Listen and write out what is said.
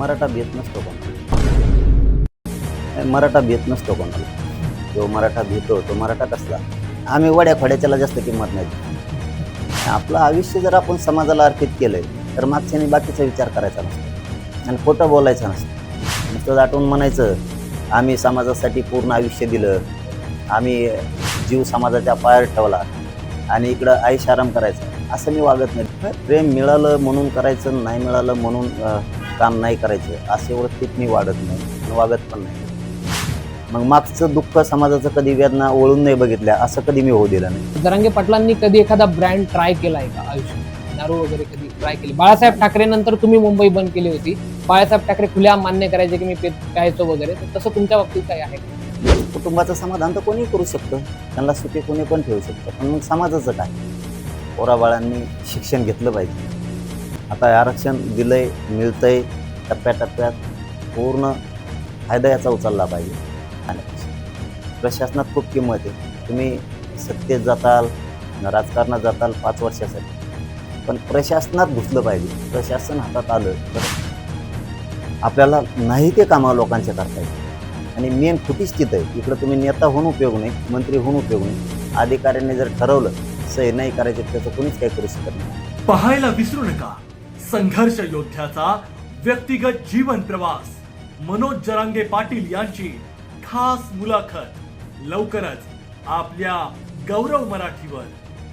मराठा भेट नसतो कोणाला. मराठा भेट नसतो कोणाला. जो मराठा भेतो तो मराठा कसला? आम्ही वड्या खोड्याच्याला जास्त किंमत नाही आपलं आयुष्य जर आपण समाजाला अर्पित केलंय तर मागच्याने बाकीचा विचार करायचा नसतो. आणि खोटं बोलायचं नसतं. नुसतं दाटून म्हणायचं आम्ही समाजासाठी पूर्ण आयुष्य दिलं आम्ही जीव समाजाच्या पायावर ठेवला आणि इकडं आयुष आराम असं मी वागत नाही. प्रेम मिळालं म्हणून करायचं नाही मिळालं म्हणून काम नाही करायचं असे वृत्तीत मी वाढत नाही वागत पण नाही. मग मागचं दुःख समाजाचं कधी वेदना ओळून नाही बघितल्या असं कधी मी होऊ दिलं नाही. जरांगे पाटलांनी कधी एखादा ब्रँड ट्राय केलाय का आयुष्यात? दारू वगैरे कधी ट्राय केली? बाळासाहेब ठाकरे नंतर तुम्ही मुंबई बंद केली होती. बाळासाहेब ठाकरे खुल्या मान्य करायचे की मी प्यायचो वगैरे. तर तसं तुमच्या बाबतीत काय आहे? कुटुंबाचं समाधान तर कोणी करू शकतं. त्यांना सुखी कोणी पण ठेवू शकतं. पण मग समाजाचं काय? पोराबाळांनी शिक्षण घेतलं पाहिजे. आता आरक्षण दिलं आहे मिळतं आहे टप्प्याटप्प्यात पूर्ण फायदा याचा उचलला पाहिजे. आणि प्रशासनात खूप किंमत आहे. तुम्ही सत्तेत जाताल राजकारणात जाताल पाच वर्षासाठी. पण प्रशासनात घुसलं पाहिजे. प्रशासन हातात आलं तर आपल्याला नाही ते कामं लोकांचे करता येईल आणि मेन खुटीच तिथं आहे. इकडं तुम्ही नेता होऊन उपयोग नाही मंत्री होऊन उपयोग नाही. अधिकाऱ्यांनी जर ठरवलं सही नाही करायचे त्याचं कोणीच काही करू शकत नाही. पाहायला विसरू नका. संघर्ष योद्ध्याचा व्यक्तिगत जीवन प्रवास. मनोज जरांगे पाटील यांची खास मुलाखत. लवकरच आपल्या गौरव मराठीवर.